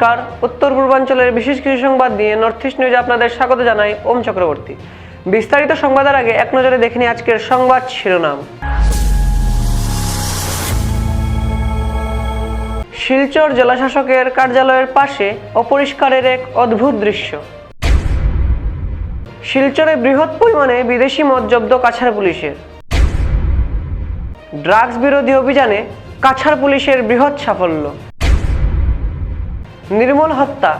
নমস্কার। উত্তর পূর্বাঞ্চলের বিশেষ কিছু সংবাদ নিয়ে নর্থ ইস্ট নিউজে আপনাদের স্বাগত জানাই ওম চক্রবর্তী। বিস্তারিত সংবাদের আগে এক নজরে দেখে নিই আজকের সংবাদ শিরোনাম। শিলচর জেলাশাসকের কার্যালয়ের পাশে অপরিষ্কারের এক অদ্ভুত দৃশ্য। শিলচরে বৃহৎ পরিমাণে বিদেশি মদ জব্দ কাছাড় পুলিশের। ড্রাগস বিরোধী অভিযানে কাছাড় পুলিশের বৃহৎ সাফল্য। নির্মল হত্যা।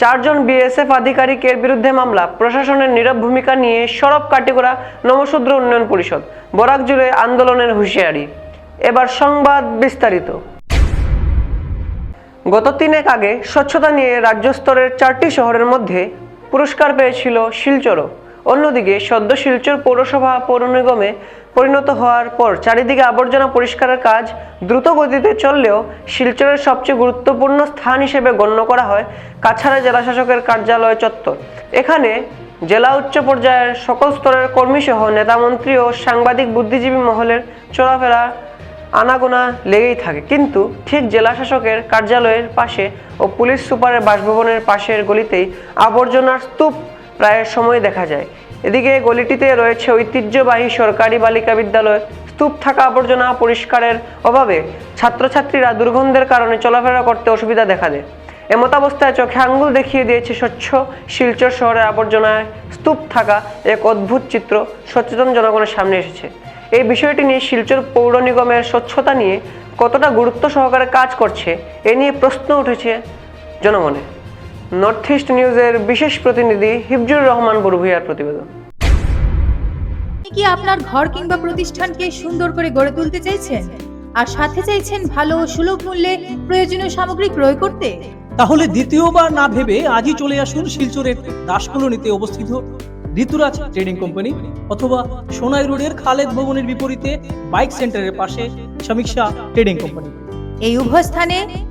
চারজন বিএসএফ আধিকারিকের বিরুদ্ধে মামলা। প্রশাসনের নীরব ভূমিকা নিয়ে সরব কাটিগোড়া নমশূদ্র উন্নয়ন পরিষদ, বরাক জুড়ে আন্দোলনের হুঁশিয়ারি। এবার সংবাদ বিস্তারিত। গত তিনেক আগে স্বচ্ছতা নিয়ে রাজ্য স্তরের চারটি শহরের মধ্যে পুরস্কার পেয়েছিল শিলচরও। অন্যদিকে সদ্য শিলচর পৌরসভা পৌর নিগমে পরিণত হওয়ার পর চারিদিকে আবর্জনা পরিষ্কারের কাজ দ্রুত গতিতে চললেও শিলচরের সবচেয়ে গুরুত্বপূর্ণ স্থান হিসেবে গণ্য করা হয় কাছাড়া জেলাশাসকের কার্যালয় চত্বর। এখানে জেলা উচ্চ পর্যায়ের সকল স্তরের কর্মীসহ নেতামন্ত্রী ও সাংবাদিক বুদ্ধিজীবী মহলের চলাফেরা আনাগোনা লেগেই থাকে। কিন্তু ঠিক জেলা শাসকের কার্যালয়ের পাশে ও পুলিশ সুপারের বাসভবনের পাশের গলিতেই আবর্জনার স্তূপ প্রায় সময় দেখা যায়। এদিকে গলিটিতে রয়েছে ঐতিহ্যবাহী সরকারি বালিকা বিদ্যালয়। স্তূপ থাকা আবর্জনা পরিষ্কারের অভাবে ছাত্রছাত্রীরা দুর্গন্ধের কারণে চলাফেরা করতে অসুবিধা দেখা দেয়। এমতাবস্থায় চোখে আঙ্গুল দেখিয়ে দিয়েছে স্বচ্ছ শিলচর শহরের আবর্জনায় স্তূপ থাকা এক অদ্ভুত চিত্র সচেতন জনগণের সামনে এসেছে। এই বিষয়টি নিয়ে শিলচর পৌর নিগমের স্বচ্ছতা নিয়ে কতটা গুরুত্ব সহকারে কাজ করছে, এ নিয়ে প্রশ্ন উঠেছে জনমনে। নর্থ ইস্ট নিউজের বিশেষ প্রতিনিধি হিফজুর রহমান বড়ভূয়ার প্রতিবেদন। কি আপনার ঘর কিংবা প্রতিষ্ঠানকে সুন্দর করে গড়ে তুলতে চাইছেন? আর সাথে চাইছেন ভালো ও সুলভ মূল্যে প্রয়োজনীয় সামগ্রী ক্রয় করতে? তাহলে দ্বিতীয়বার না ভেবে আজই চলে আসুন শিলচরের দাসকলোনিতে অবস্থিত ঋতুরাজ ট্রেডিং কোম্পানি অথবা সোনাই রোডের খালেদ ভবনের বিপরীতে বাইক সেন্টারের পাশে সমীক্ষা ট্রেডিং কোম্পানি। এই উভয় স্থানে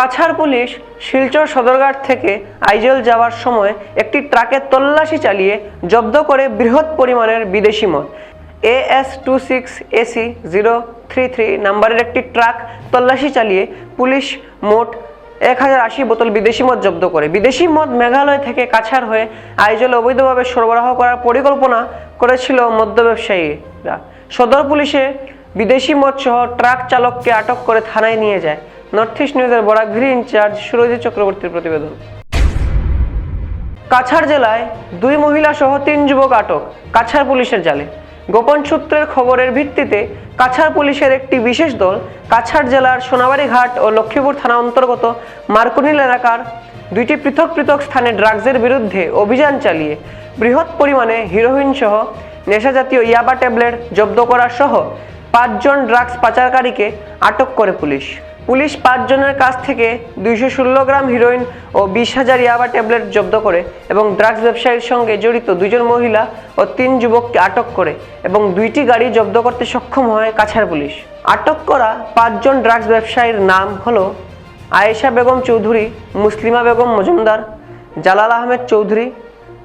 কাছাড় পুলিশ শিলচর সদরঘাট থেকে আইজল যাওয়ার সময় একটি ট্রাকে তল্লাশি চালিয়ে জব্দ করে বৃহৎ পরিমাণের বিদেশি মদ। AS two six AC zero three three নাম্বারের একটি ট্রাক তল্লাশি চালিয়ে পুলিশ মোট এক হাজার আশি বোতল বিদেশি মদ জব্দ করে। বিদেশি মদ মেঘালয় থেকে কাছাড় হয়ে আইজলে অবৈধভাবে সরবরাহ করার পরিকল্পনা করেছিল মদ্য ব্যবসায়ীরা। সদর পুলিশে বিদেশি মদ সহ ট্রাক চালককে আটক করে থানায় নিয়ে যায়। নর্থ ইস্ট নিউজের বরাকভিরি ইনচার্জ সুরজিৎ চক্রবর্তীর প্রতিবেদন। কাছাড় জেলায় দুই মহিলা সহ তিন যুবক আটক, কাছাড় পুলিশের জালে। গোপন সূত্রের খবরের ভিত্তিতে কাছাড় পুলিশের একটি বিশেষ দল কাছাড় জেলার সোনাবাড়ি ঘাট ও লক্ষ্মীপুর থানা অন্তর্গত মার্কুনিল এলাকার দুইটি পৃথক পৃথক স্থানে ড্রাগসের বিরুদ্ধে অভিযান চালিয়ে বৃহৎ পরিমাণে হিরোইন সহ নেশাজাতীয় ইয়াবা ট্যাবলেট জব্দ করা সহ পাঁচজন ড্রাগস পাচারকারীকে আটক করে পুলিশ। পুলিশ পাঁচজনের কাছ থেকে দুইশো ষোলো গ্রাম হিরোইন ও বিশ হাজার ইয়াবা ট্যাবলেট জব্দ করে এবং ড্রাগস ব্যবসায়ীর সঙ্গে জড়িত দুজন মহিলা ও তিন যুবককে আটক করে এবং দুইটি গাড়ি জব্দ করতে সক্ষম হয় কাছাড় পুলিশ। আটক করা পাঁচজন ড্রাগস ব্যবসায়ীর নাম হলো আয়েশা বেগম চৌধুরী, মুসলিমা বেগম মজুমদার, জালাল আহমেদ চৌধুরী,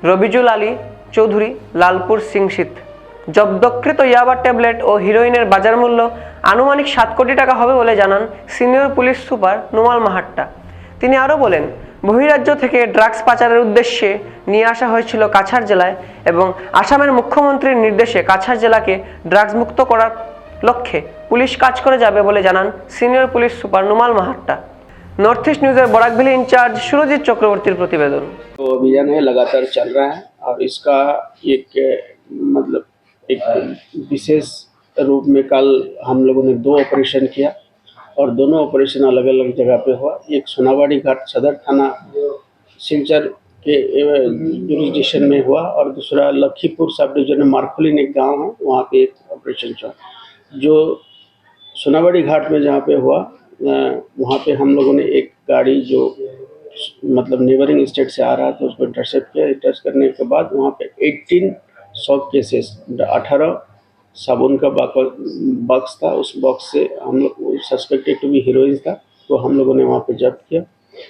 রবিজুল আলী চৌধুরী, লালপুর সিংশিত। জব্দকৃত ইয়াবা ট্যাবলেট ও হিরোইনের বাজার মূল্য আনুমানিক সাত কোটি টাকা হবে বলে জানান senior police super Numal Mahatta তিনি আরও বলেন বহিরাজ্য থেকে ড্রাগস পাচারের উদ্দেশ্যে নিয়ে আসা হয়েছিল কাছাড় জেলায় এবং আসামের মুখ্যমন্ত্রীর নির্দেশে কাছাড় জেলাকে ড্রাগস মুক্ত করার লক্ষ্যে পুলিশ কাজ করে যাবে বলে জানান senior police super Numal Mahatta north east নিউজের বরাকভ্যালি ইনচার্জ সুরজিৎ চক্রবর্তীর প্রতিবেদন तो अभियान है लगातार चल रहा है और इसका एक अ, मतलब एक विशेष रूप में कल हम लोगों ने दो ऑपरेशन किया और दोनों ऑपरेशन अलग अलग जगह पे हुआ। एक सोनावाड़ी घाट, सदर थाना, सिलचर के जुरिस्डिक्शन में हुआ और दूसरा लखीपुर सब डिवीज़न में मारखोलिन एक गाँव है, वहाँ पे एक ऑपरेशन चला। जो सोनावाड़ी घाट में जहाँ पे हुआ वहाँ पे हम लोगों ने एक गाड़ी जो मतलब नेबरिंग स्टेट से आ रहा था, उसको इंटरसेप्ट किया। इंटरसेप्ट करने के बाद वहाँ पे 18 सौ केसेस अठारह साबुन का बॉक्स था उस बॉक्स से हम लोग सस्पेक्टेड टू बी हीरोइन था तो हम लोगों ने वहाँ पे जब्त किया।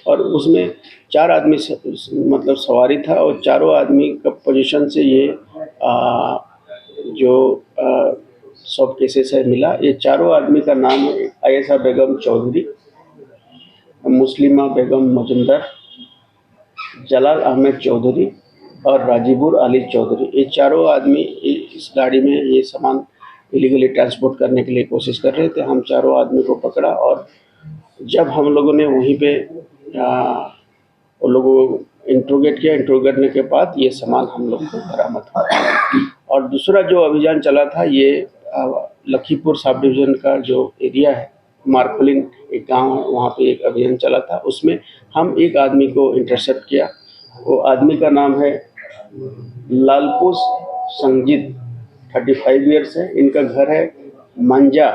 और उसमें चार आदमी मतलब सवारी था और चारों आदमी का पोजीशन से ये आ, जो सब केसेस है मिला। ये चारों आदमी का नाम है आयशा बेगम चौधरी मुस्लिमा बेगम मजुमदार जलाल अहमद चौधरी और राजीबुर अली चौधरी। ये चारों आदमी इस गाड़ी में ये सामान इलीगली ट्रांसपोर्ट करने के लिए कोशिश कर रहे थे। हम चारों आदमी को पकड़ा और जब हम लोगों ने वहीं पे वो लोगों को इंट्रोगेट किया। इंट्रोगेट करने के बाद ये सामान हम लोग को बरामद हुआ। और दूसरा जो अभियान चला था, ये लखीपुर सब डिवीज़न का जो एरिया है, मार्कोलिन एक गाँव है, वहाँ पे एक अभियान चला था। उसमें हम एक आदमी को इंटरसेप्ट किया। वो आदमी का नाम है लालपुस संजीत थर्टी फाइव ईयर्स है, इनका घर है मंजा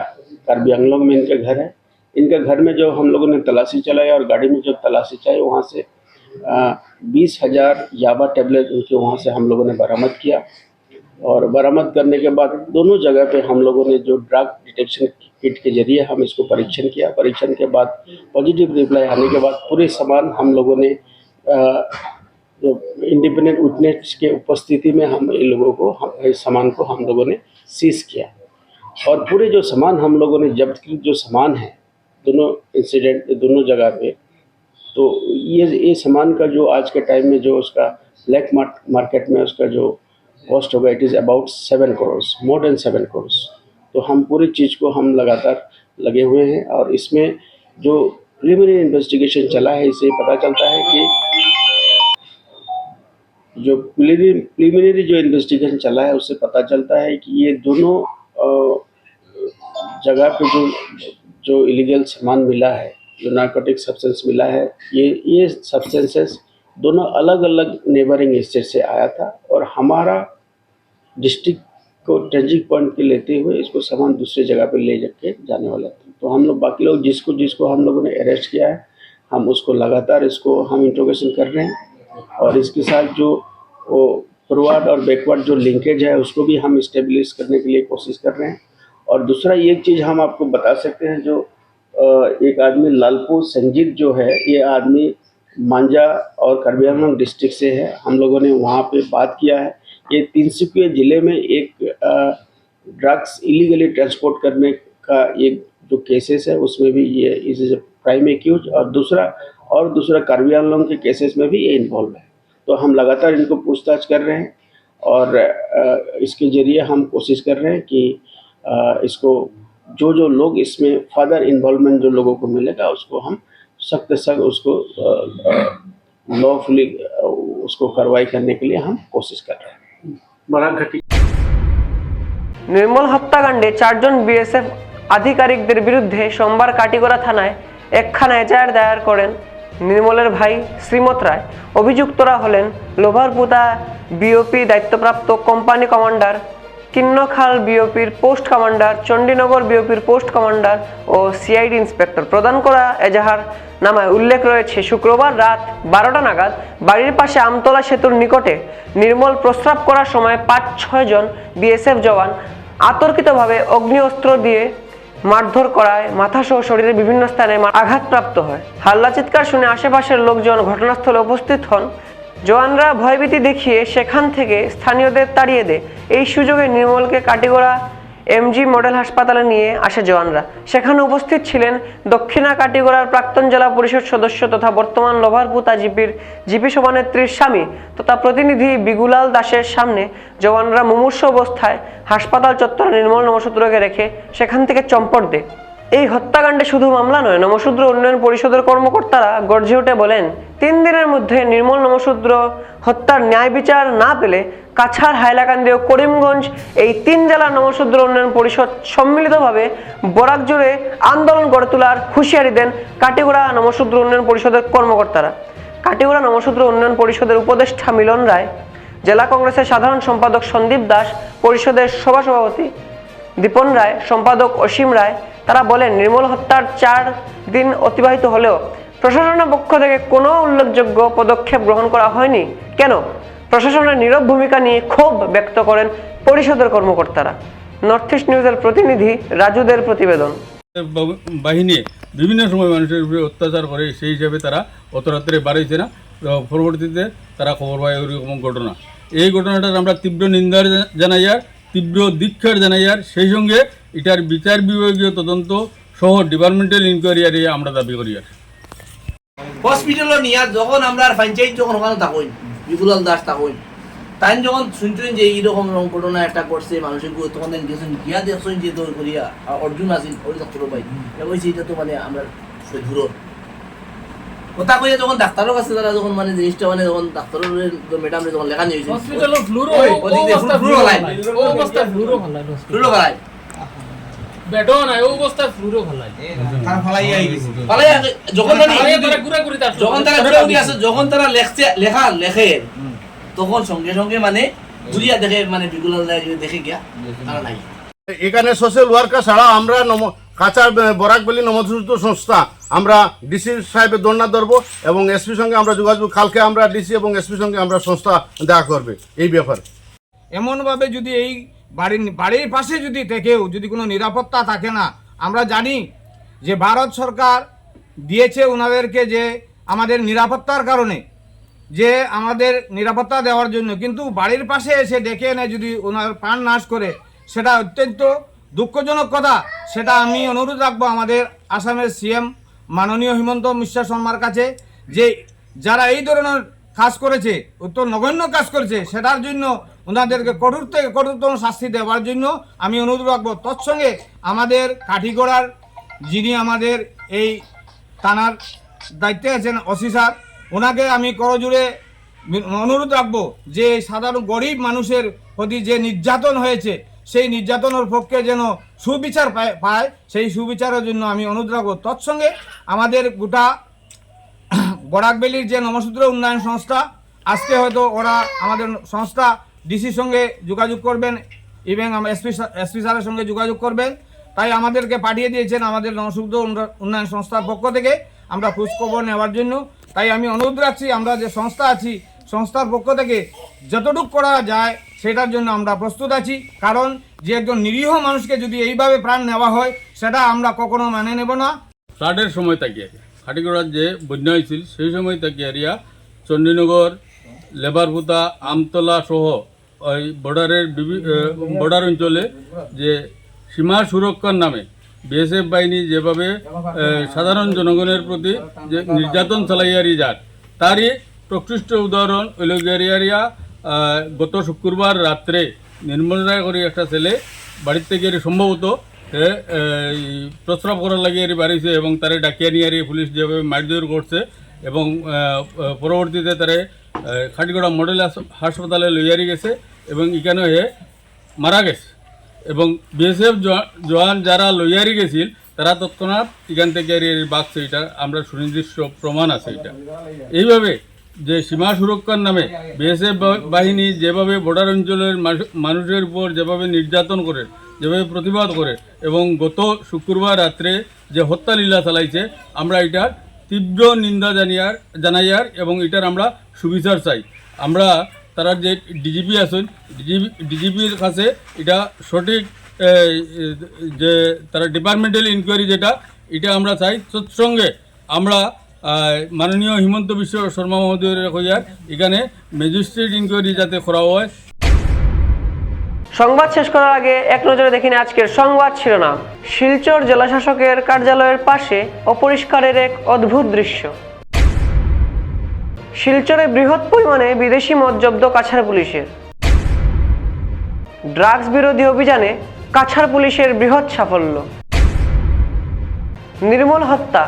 कार्बी आंगलोंग में इनका घर है। इनके घर में जो हम लोगों ने तलाशी चलाई और गाड़ी में जो तलाशी चाहिए वहाँ से बीस हज़ार याबा टेबलेट उनके वहाँ से हम लोगों ने बरामद किया। और बरामद करने के बाद दोनों जगह पे हम लोगों ने जो ड्रग डिटेक्शन किट के ज़रिए हम इसको परीक्षण किया। परीक्षण के बाद पॉजिटिव रिप्लाई आने के बाद पूरे सामान हम लोगों ने जो इंडिपेंडेंट विटनेस के उपस्थिति में हम इन लोगों को इस सामान को हम लोगों ने सीज किया। और पूरे जो सामान हम लोगों ने, जब्त की जो सामान है, दोनों इंसिडेंट दोनों जगह पे तो ये ये सामान का जो आज के टाइम में जो उसका ब्लैक मार्केट में उसका जो कॉस्ट होगा it is about seven crore more than seven crore तो हम पूरी चीज़ को हम लगातार लगे हुए हैं और इसमें जो प्रिलिमिनरी इन्वेस्टिगेशन चला है, इससे पता चलता है कि जो प्रिलिमिनरी जो इन्वेस्टिगेशन चला है, उससे पता चलता है कि ये दोनों जगह पे जो जो इलीगल सामान मिला है, जो नार्कोटिक सब्सटेंस मिला है, ये ये सब्सटेंसेस दोनों अलग अलग नेबरिंग स्टेट से आया था और हमारा डिस्ट्रिक्ट को ट्रेंजिंग पॉइंट पे लेते हुए इसको सामान दूसरे जगह पे ले जाके जाने वाला था। तो हम लोग, बाकी लोग जिसको जिसको हम लोगों ने अरेस्ट किया है, हम उसको लगातार इसको, हम इंट्रोगेशन कर रहे हैं। और इसके साथ जो फॉरवर्ड और बैकवर्ड जो लिंकेज है, उसको भी हम इस्टेब्लिश करने के लिए कोशिश कर रहे हैं। और दूसरा एक चीज़ हम आपको बता सकते हैं जो एक आदमी लालपू संजीत जो है, ये आदमी मांझा और करबी डिस्ट्रिक्ट से है। हम लोगों ने वहाँ पे बात किया है। ये तिनसुकिया ज़िले में एक ड्रग्स इलीगली ट्रांसपोर्ट करने का एक जो केसेस है, उसमें भी ये इज़ प्राइम एक्यूज और दूसरा और दूसरा कार्बी आंगलोंग के केसेस में भी ये इन्वॉल्व है तो हम लगातार इनको पूछताछ कर रहे हैं और अ, इसके जरिए हम कोशिश कर रहे हैं कि अ, इसको जो जो लोग इसमें फर्दर इन्वॉल्वमेंट जो लोगों को मिलेगा उसको हम सख्त सख्त उसको लॉफुली उसको कार्रवाई करने के लिए हम कोशिश कर रहे हैं बड़ा घटी নির্মল হত্যাকাণ্ডে চারজন বিএসএফ আধিকারিকদের বিরুদ্ধে সোমবার কাটিগড়া থানায় একখানা এজাহার দায়ের করেন নির্মলের ভাই শ্রীমত রায়। অভিযুক্তরা হলেন লোভারপুতা বিওপি দায়িত্বপ্রাপ্ত কোম্পানি কমান্ডার, কিন্নখাল বিওপির পোস্ট কমান্ডার, চণ্ডীনগর বিওপির পোস্ট কমান্ডার ও সিআইডি ইন্সপেক্টর প্রদান করা এজাহার নামায় উল্লেখ রয়েছে, শুক্রবার রাত বারোটা নাগাদ বাড়ির পাশে আমতলা সেতুর নিকটে নির্মল প্রস্রাব করার সময় পাঁচ ছয় জন বিএসএফ জওয়ান আতর্কিতভাবে অগ্নিঅস্ত্র দিয়ে মারধর করায়, মাথাসহ শরীরের বিভিন্ন স্থানে আঘাতপ্রাপ্ত হয়। হাল্লা চিৎকার শুনে আশেপাশের লোকজন ঘটনাস্থলে উপস্থিত হন। জওয়ানরা ভয়ভীতি দেখিয়ে সেখান থেকে স্থানীয়দের তাড়িয়ে দেয়। এই সুযোগে নির্মলকে কাটিগড়া এমজি মডেল হাসপাতালে নিয়ে আসে জওয়ানরা। সেখানে উপস্থিত ছিলেন দক্ষিণা কাটিগড়ার প্রাক্তন জেলা পরিষদ সদস্য তথা বর্তমান লোভারপুতা জিপির জিপি সভানেত্রীর স্বামী তথা প্রতিনিধি বিগুলাল দাসের সামনে জওয়ানরা মুমূর্ষ অবস্থায় হাসপাতাল চত্বরে নির্মল নমসূত্রকে রেখে সেখান থেকে চম্পট দেয়। এই হত্যাকাণ্ডে শুধু মামলা নয়, নমশূদ্র উন্নয়ন পরিষদের কর্মকর্তারা গর্জে উঠে বলেন, তিন দিনের মধ্যে নির্মল নমশূদ্র হত্যার ন্যায় বিচার না পেলে কাছাড় হাইলাকান্দি ও করিমগঞ্জ এই তিন জেলার নমশূদ্র উন্নয়ন পরিষদ সম্মিলিতভাবে বরাক জুড়ে আন্দোলন গড়ে তোলার হুঁশিয়ারি দেন কাটিগড়া নমশূদ্র উন্নয়ন পরিষদের কর্মকর্তারা। কাটিগড়া নমশূদ্র উন্নয়ন পরিষদের উপদেষ্টা মিলন রায়, জেলা কংগ্রেসের সাধারণ সম্পাদক সন্দীপ দাস, পরিষদের সভা সভাপতি দীপন রায়, সম্পাদক অসীম রায় তারা বলেন, নির্মল হত্যার চার দিন অতিবাহিত হলেও প্রশাসনের পক্ষ থেকে কোনো উল্লেখযোগ্য পদক্ষেপ গ্রহণ করা হয়নি। কেন? প্রশাসনের নীরব ভূমিকা নিয়ে ক্ষোভ ব্যক্ত করেন পরিষদের কর্মকর্তারা। নর্থ ইস্ট নিউজের প্রতিনিধি রাজুদের প্রতিবেদন। বাহিনী বিভিন্ন সময় মানুষের উপরে অত্যাচার করে, সেই হিসাবে তারা অত রাত্রে বাড়াইছে না। পরবর্তীতে তারা খবর পায় ঘটনা। এই ঘটনাটার আমরা তীব্র নিন্দা জানাই আর তীব্র দীক্ষার জানাই আর সেই সঙ্গে এটার বিচার বিভাগীয় তদন্ত সহ ডিপার্টমেন্টাল ইনকোয়ারি আর আমরা দাবি করি আর হসপিটালও নিয়া যখন আমরা পঞ্চায়েত যখন ওখানে থাকুন বিপুলাল দাস থাকুন তাই যখন শুনছেন যে এইরকম রকম ঘটনা একটা করছে মানুষেরগুলো তখন গেছেন, গিয়া দেখছেন যে তোর করিয়া অর্জুন আসিন ওই ডাক্তার ভাই। এটা তো মানে আমরা দূর কথা কইয়া যখন ডাক্তারের কাছে তারা যখন মানে জিনিসটা মানে যখন ডাক্তারের ম্যাডাম যখন লেখা নিয়েছে হসপিটালও ফ্লুরো ওদিক দিয়ে ফ্লুরো গলাই ফ্লুরো গলাই বেডও নাই ও অবস্থা ফ্লুরো ফলাই পালাই যখন মানে যখন তারা ঘুরে উঠে আসে যখন তারা লেখছে লেখা লেখে তখন সঙ্গে সঙ্গে মানে ঘুরিয়া দেখে মানে বিগুলাল দাস দেখে গিয়া তারা নাই। এখানে সোশ্যাল ওয়ার্কার ছাড়া আমরা নম কাঁচা বরাকবেলি নমস্কৃত সংস্থা। আমরা ডিসি সাহেবের দন্ডা ধরবো এবং এসপির সঙ্গে আমরা যোগাযোগ, কালকে আমরা ডিসি এবং এসপির সঙ্গে আমরা সংস্থা দেখা করবে, এই ব্যাপারে। এমনভাবে যদি এই বাড়ির বাড়ির পাশে যদি থেকেও যদি কোনো নিরাপত্তা থাকে না, আমরা জানি যে ভারত সরকার দিয়েছে ওনাদেরকে যে আমাদের নিরাপত্তার কারণে, যে আমাদের নিরাপত্তা দেওয়ার জন্য। কিন্তু বাড়ির পাশে এসে ডেকে এনে যদি ওনার প্রাণ নাশ করে, সেটা অত্যন্ত দুঃখজনক কথা, সেটা আমি অনুরোধ রাখব আমাদের আসামের সিএম মাননীয় হিমন্ত বিশ্ব শর্মার কাছে, যে যারা এই ধরনের কাজ করেছে, উত্তর নগণ্য কাজ করেছে, সেটার জন্য ওনাদেরকে কঠোর থেকে কঠোরতম শাস্তি দেওয়ার জন্য আমি অনুরোধ রাখব। তৎসঙ্গে আমাদের কাঠিগড়ার যিনি আমাদের এই থানার দায়িত্বে আছেন ওসি ওনাকে আমি করজুড়ে অনুরোধ রাখব যে সাধারণ গরিব মানুষের প্রতি যে নির্যাতন হয়েছে সেই নির্যাতনের পক্ষে যেন সুবিচার পায়- সেই সুবিচারের জন্য আমি রাখব তৎসঙ্গে আমাদের গোটা বরাকবেলির যে নমসূত্র উন্নয়ন সংস্থা, আজকে হয়তো ওরা আমাদের সংস্থা ডিসির সঙ্গে যোগাযোগ করবেন, এবং এসপি এসপি স্যারের সঙ্গে যোগাযোগ করবেন। তাই আমাদেরকে পাঠিয়ে দিয়েছেন আমাদের নমসূত্র উন্নয়ন সংস্থার পক্ষ থেকে। আমরা খোঁজখবর নেওয়ার জন্য। তাই আমি অনুরোধ রাখছি, আমরা যে সংস্থা আছি সংস্থার পক্ষ থেকে যতটুক করা যায় সেটার জন্য আমরা প্রস্তুত আছি। কারণ যে একজন নিরীহ মানুষকে যদি এইভাবে প্রাণ নেওয়া হয়, সেটা আমরা কখনো মানে নেব না। ফ্লাডের সময় তাকিয়ে খাটিগড়ার যে বন্যা হয়েছিল, সেই সময় তাকিয়ে এরিয়া চণ্ডীনগর, লেবারপুতা, আমতলা সহ ওই বর্ডারের বর্ডার অঞ্চলে যে সীমা সুরক্ষার নামে বিএসএফ বাহিনী যেভাবে সাধারণ জনগণের প্রতি যে নির্যাতন চালাইয়ারি যার তারই প্রকৃষ্ট উদাহরণ ওইলগেরিয়ারিয়া গত শুক্রবার রাত্রে নির্মল করে একটা ছেলে বাড়ির থেকে সম্ভবত প্রস্রাব করার লাগিয়ে বাড়িছে এবং তারে ডাকিয়া নিয়ে পুলিশ যেভাবে মারধর করছে এবং পরবর্তীতে তারে খাটিগড়া মডেল হাস- হাসপাতালে লইয়ারি গেছে এবং এখানে হে মারা গেছে। এবং বিএসএফ জওয়ান যারা লইয়ারি গেছিল, তারা তৎক্ষণাৎ এখান থেকে বাগছে এটা আমরা সুনির্দিষ্ট প্রমাণ আছে এটা। এইভাবে যে সীমা সুরক্ষার নামে বিএসএফ বাহিনী যেভাবে বর্ডার অঞ্চলের মানুষের উপর যেভাবে নির্যাতন করে, যেভাবে প্রতিবাদ করে এবং গত শুক্রবার রাত্রে যে হত্যা লীলা চালাইছে, আমরা এটার তীব্র নিন্দা জানিয়ার জানাইয়ার এবং এটার আমরা সুবিচার চাই। আমরা তারা যে ডিজিপি আছেন, ডিজিপি ডিজিপির কাছে এটা সঠিক যে তারা ডিপার্টমেন্টাল ইনকোয়ারি যেটা, এটা আমরা চাই। তৎসঙ্গে আমরা মাননীয় হিমন্ত বিশ্ব শর্মা মহোদয়ের কইয়ার এখানে ম্যাজিস্ট্রেট ইনকোয়ারি যাতে করা হয়। সংবাদ শেষ করার আগে এক নজরে দেখিনি আজকের সংবাদ শিরোনাম। শিলচর জেলাশাসকের কার্যালয়ের পাশে অপরিষ্কারের এক অদ্ভুত দৃশ্য। শিলচরে বৃহৎ পরিমাণে বিদেশি মদ জব্দ কাছাড় পুলিশের। ড্রাগস বিরোধী অভিযানে কাছাড় পুলিশের বৃহৎ সাফল্য। নির্মল হত্যা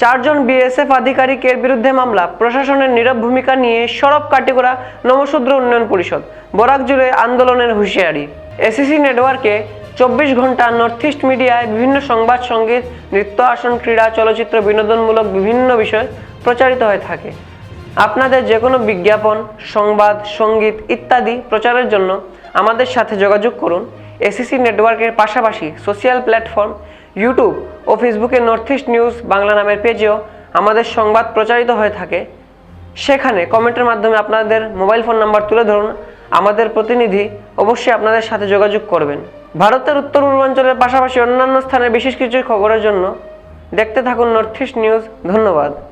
চারজন বিএসএফ আধিকারিকের বিরুদ্ধে মামলা। প্রশাসনের নীরব ভূমিকা নিয়ে সরব কাটিগড়া নমশূদ্র উন্নয়ন পরিষদ, বরাক জুড়ে আন্দোলনের হুঁশিয়ারি। এসিসি নেটওয়ার্কে চব্বিশ ঘণ্টা নর্থ ইস্ট মিডিয়ায় বিভিন্ন সংবাদ সংগীত, নৃত্য, আসন, ক্রীড়া, চলচ্চিত্র, বিনোদনমূলক বিভিন্ন বিষয় প্রচারিত হয়ে থাকে। আপনাদের যে কোনো বিজ্ঞাপন, সংবাদ, সংগীত ইত্যাদি প্রচারের জন্য আমাদের সাথে যোগাযোগ করুন। এসিসি নেটওয়ার্কের পাশাপাশি সোশ্যাল প্ল্যাটফর্ম ইউটিউব ও ফেসবুকে নর্থ ইস্ট নিউজ বাংলা নামের পেজেও আমাদের সংবাদ প্রচারিত হয়ে থাকে। সেখানে কমেন্টের মাধ্যমে আপনাদের মোবাইল ফোন নাম্বার তুলে ধরুন, আমাদের প্রতিনিধি অবশ্যই আপনাদের সাথে যোগাযোগ করবেন। ভারতের উত্তর পূর্বাঞ্চলের পাশাপাশি অন্যান্য স্থানের বিশেষ কিছু খবরের জন্য দেখতে থাকুন নর্থ ইস্ট নিউজ ধন্যবাদ।